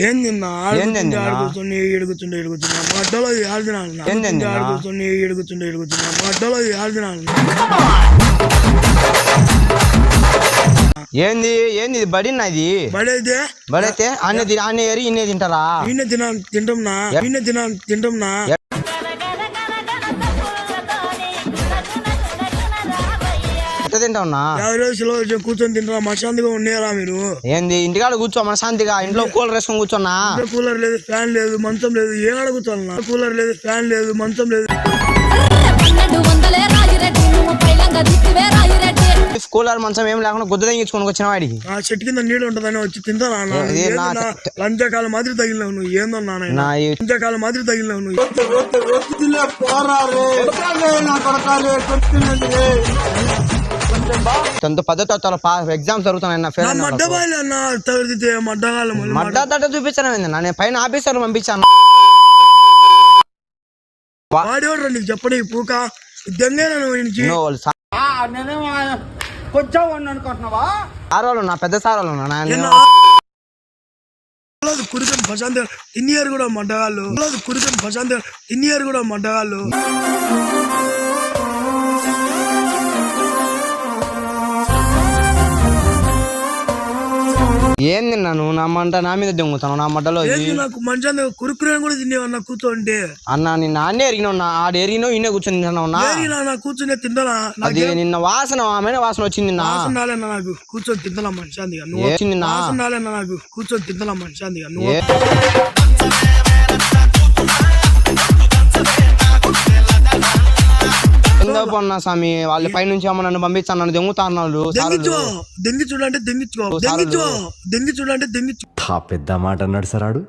ఏం తిన్నా ఏం తిన్నా? ఆడుకుతుండే ఏడుగుతుండే ఏడుగుతున్నా మడ్డలో ఏడు తినాలి ఏం తిన్నా? ఆడుకుతుండే ఏడుగుతుండే ఏడుగుతున్నా మడ్డలో ఏడు తినాలి ఏంది ఏంది ఇది బడి నాది బడైతే బడి అయితే అన్నీ తిని అన్నీ ఏరి ఇన్నే తింటారా ఈయన తినా తింటాంనా ఈయన తినా తింటాంనా ఎట్లా తింటావున్నా యాభై రోజులు కూర్చొని తింటారా మశాంతిగా ఉండేరా మీరు ఏంది ఇంటికాడ కూర్చో మన శాంతిగా ఇంట్లో కూలర్ వేసుకొని కూర్చోన్నా కూలర్ లేదు ఫ్యాన్ లేదు మంచం లేదు ఏం అడుగుతున్నా కూలర్ లేదు ఫ్యాన్ లేదు మంచం లేదు కూలర్ మంచం ఏం లేకుండా గుద్ద తెగించుకొని వచ్చిన వాడికి ఆ చెట్టు కింద నీళ్ళు ఉంటదని వచ్చి తింటానా? లంచకాల మాదిరి తగిలినావు నువ్వు ఈ లంచకాల మాదిరి తగిలినావు నువ్వు తనతో పద్ధతి ఎగ్జామ్స్ జరుగుతున్నాయి నా ఫెయిల్ మడ్డ తట్ట చూపించాను? నేను పైన ఆఫీసర్ పంపించాను. వాడేవాడు నీకు చెప్పని పూక? దెంగేనా నువ్వు ఇంటికి నువ్వు వాళ్ళు సా- సార్ వాళ్ళు నా పెద్ద సార్ వాళ్ళు ఉన్నా. నా- ఎన్న కురికం ప్రశాంత్ ఇన్నియర్ కూడా మడ్డగాళ్ళు. కురికం ప్రశాంత్ ఇన్నియర్ కూడా మడ్డగాళ్ళు. ఏం తిన్నా నువ్వు నా మంట నా మీద దొంగతాను నా ఏంది నాకు మంచి కురుకురే కూడా తినేవన్నా కూర్చోంటే అన్న నిన్న అన్నీ ఎరిగినావు నా ఆడ ఎరిగినావు ఇన్నే కూర్చొని తిన్నావు నా. ఏది నా నా కూర్చునే తింటానా అది నిన్న వాసన ఆమె వాసన వచ్చింది నా. నాకు? కూర్చొని తింటానా మనిషాంతిగా నువ్వు వచ్చింది నా? నాకు? కూర్చొని తింటానా మనిషాంతిగా నువ్వు కింద పన్నా స్వామి వాళ్ళ పై నుంచి అమ్మ నన్ను పంపించాను నన్ను దొంగతాను వాళ్ళు దెంగిచ్చో దెంగి చూడంటే దెంగించుకో దెంగించో దెంగి చూడంటే దెంగించు ఆ పెద్ద మాట అన్నాడు సరాడు